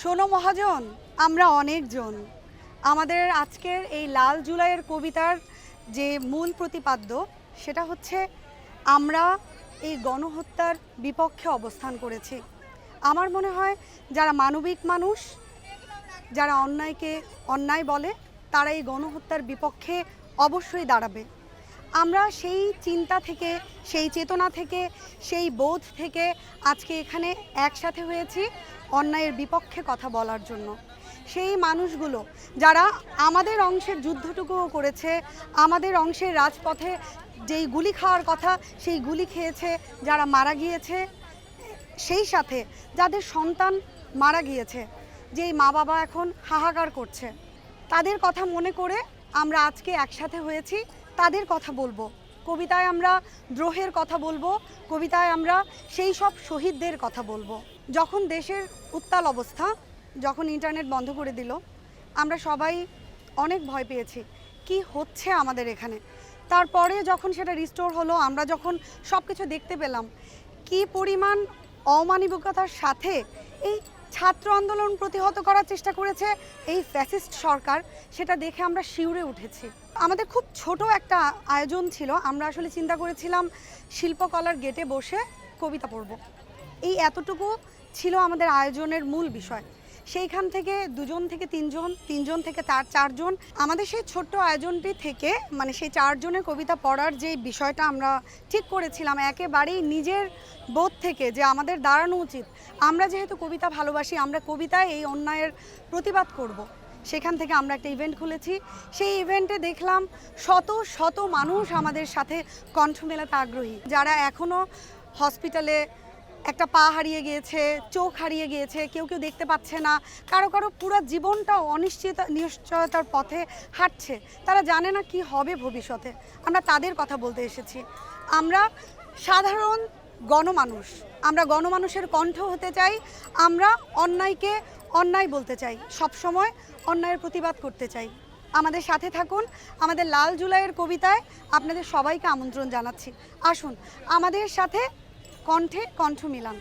শোনো মহাজন, আমরা অনেকজন। আমাদের আজকের এই লাল জুলাইয়ের কবিতার যে মূল প্রতিপাদ্য, সেটা হচ্ছে, আমরা এই গণহত্যার বিপক্ষে অবস্থান করেছি। আমার মনে হয়, যারা মানবিক মানুষ, যারা অন্যায়কে অন্যায় বলে, তারা এই গণহত্যার বিপক্ষে অবশ্যই দাঁড়াবে। আমরা সেই চিন্তা থেকে, সেই চেতনা থেকে, সেই বোধ থেকে আজকে এখানে একসাথে হয়েছি অন্যায়ের বিপক্ষে কথা বলার জন্য। সেই মানুষগুলো যারা আমাদের অংশের যুদ্ধটুকুও করেছে, আমাদের অংশের রাজপথে যেই গুলি খাওয়ার কথা সেই গুলি খেয়েছে, যারা মারা গিয়েছে, সেই সাথে যাদের সন্তান মারা গিয়েছে, যেই মা বাবা এখন হাহাকার করছে, তাদের কথা মনে করে আমরা আজকে একসাথে হয়েছি। তাদের কথা বলব। কবিতায় আমরা দ্রোহের কথা বলব, কবিতায় আমরা সেই সব শহীদদের কথা বলব। যখন দেশের উত্তাল অবস্থা, যখন ইন্টারনেট বন্ধ করে দিল, আমরা সবাই অনেক ভয় পেয়েছি, কি হচ্ছে আমাদের এখানে? তারপরে যখন সেটা রিস্টোর হলো, আমরা যখন সব কিছু দেখতে পেলাম, কি পরিমাণ অমানবিকতার সাথে এই ছাত্র আন্দোলন প্রতিহত করার চেষ্টা করেছে এই ফ্যাসিস্ট সরকার, সেটা দেখে আমরা শিউরে উঠেছি। আমাদের খুব ছোট একটা আয়োজন ছিল, আমরা আসলে চিন্তা করেছিলাম শিল্পকলার গেটে বসে কবিতা পড়ব। এই এতটুকু ছিল আমাদের আয়োজনের মূল বিষয়। সেইখান থেকে দুজন থেকে তিনজন তিনজন থেকে তার চারজন। আমাদের সেই ছোট্ট আয়োজনটি থেকে মানে সেই চারজনের কবিতা পড়ার যে বিষয়টা আমরা ঠিক করেছিলাম, একেবারেই নিজের বোধ থেকে যে আমাদের দাঁড়ানো উচিত। আমরা যেহেতু কবিতা ভালোবাসি, আমরা কবিতায় এই অন্যায়ের প্রতিবাদ করব। সেখান থেকে আমরা একটা ইভেন্ট খুলেছি। সেই ইভেন্টে দেখলাম শত শত মানুষ আমাদের সাথে কণ্ঠ মেলাতে আগ্রহী। যারা এখনও হসপিটালে একটা পা হারিয়ে গিয়েছে, চোখ হারিয়ে গিয়েছে, কেউ কেউ দেখতে পাচ্ছে না। কারও কারও পুরো জীবনটাও অনিশ্চিত, নিশ্চয়তার পথে হাঁটছে। তারা জানে না কি হবে ভবিষ্যতে। আমরা তাদের কথা বলতে এসেছি। আমরা সাধারণ গণমানুষ। আমরা গণমানুষের কণ্ঠ হতে চাই। আমরা অন্যায়কে অন্যায় বলতে চাই। সব সময় অন্যায়ের প্রতিবাদ করতে চাই। আমাদের সাথে থাকুন। আমাদের লাল জুলাইয়ের কবিতায় আপনাদের সবাইকে আমন্ত্রণ জানাচ্ছি। আসুন, আমাদের সাথে কণ্ঠে কণ্ঠ মিলান।